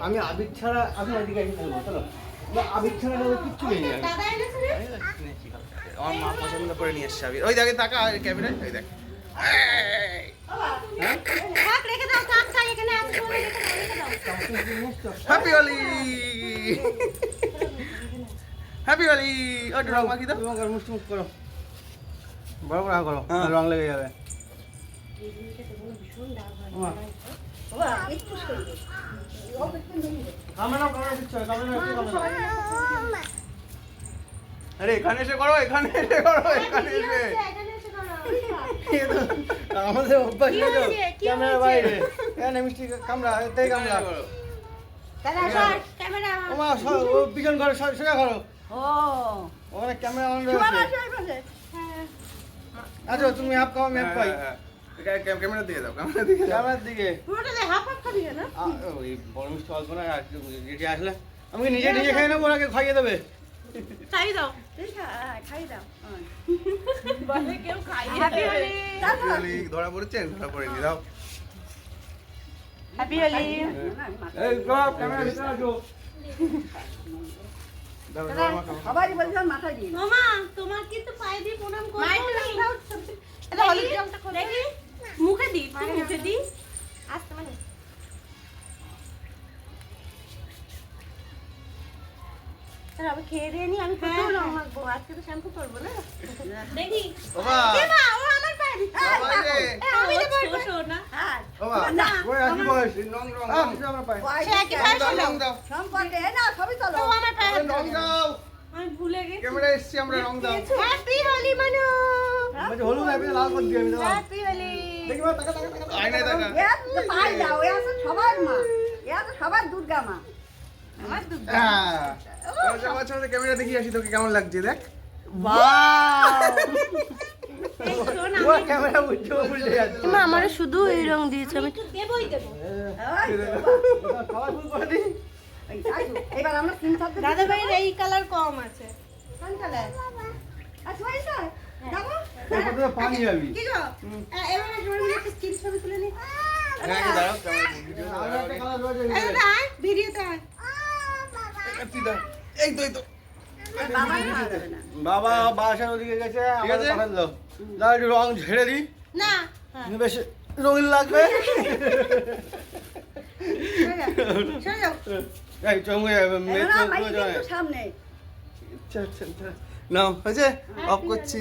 আমি আবির ছাড়া আমি বলব চলো আবির ছাড়া কিচ্ছু নেই? আমার মা পছন্দ করে নিয়ে এসছে আবির। ওই দেখে তাকা ক্যামেরায় ওই দেখ। হ্যাপি হোলি হ্যাপি হোলি ও রং মাখি দাও মুখ করো বড় বড় করো হ্যাঁ। রং লেগে যাবে হয়। আরে এখানে এসে করো এখানে এসে করো এখানে এসে করো। আমাদের অভ্যাস কি তো হয়েছে? কি ক্যামেরার হয়েছে? বাইরে এখানে মিষ্টি কামড়া এতেই কামড়া ক্যামেরা ও পিছন ঘরে সর- সোজা করো ও, ওখানে ক্যামেরা অন রয়েছে। আচ্ছা তুমি অ্যাপ খাও আমি অ্যাপ খাই। হ্যাঁ, ক্যামেরা দিয়ে দাও ক্যামেরা দিয়ে দাও। ক্যামেরার দিকে পুরোটা হাফ হাফ খাবি? আ, ওই বড় মিষ্টি অল্প না আর যেটি আসলে। আমি কি নিজে নিজে খেয়ে নেব ওনাকে খাইয়ে দেবে। খাইয়ে দাও। হ্যাঁ, দাও। বলে কেউ খাইয়ে Holi। ধরা পড়েছেন ধরা পড়েনি দাও। এই সব ক্যামেরা ভিতরে আসো। বলছিলাম মাথা মামা, তোমার কিন্তু পায়ে দিয়ে প্রণাম করব মায়েরটা আমি। দাও, এটা হলুদ রংটা খোলো। দেখি, মুখে দি একটু মুখে দি আস্তে মানে আমি খেয়ে দিয়ে নি আমি কত রং মাখবো। আজকে তো শ্যাম্পু করব না। দেখি। বাবা। ও আমার পায়ে দিচ্ছে। বাবা। রে। এ, আমি তো পারব না। হ্যাঁ। বাবা না, ওই আসি বয়স? রং রং। আমার পায়ে সে একই পায়ে দাও দাও। সম্পর্কে না সবই চলো তো আমার পায়ে রং দাও। আমি ভুলে গেছি। ক্যামেরা এসছি আমরা রং দাও। হ্যাপি হোলি মানু হলুদ লাল করে আমি হ্যাপি দেখি মা দেখা তো সবার মা সবার দুর্গা মা। আমার ক্যামেরা দেখিয়ে আসি তোকে কেমন লাগছে দেখ। এই ক্যামেরা উঠছে উল্টে আমারে শুধু এই রং দিয়েছে আমি দাদা ভাইয়ের এই কালার কম আছে। কোন কালার আচ্ছা পানি যাবি হ্যাঁ বাবা বাসার ওদিকে গেছে একটু রং ঝেড়ে দিই। না। হ্যাঁ। বেশ রঙিন লাগবে। আচ্ছা আচ্ছা আচ্ছা। নাও হয়েছে? অফ করছি।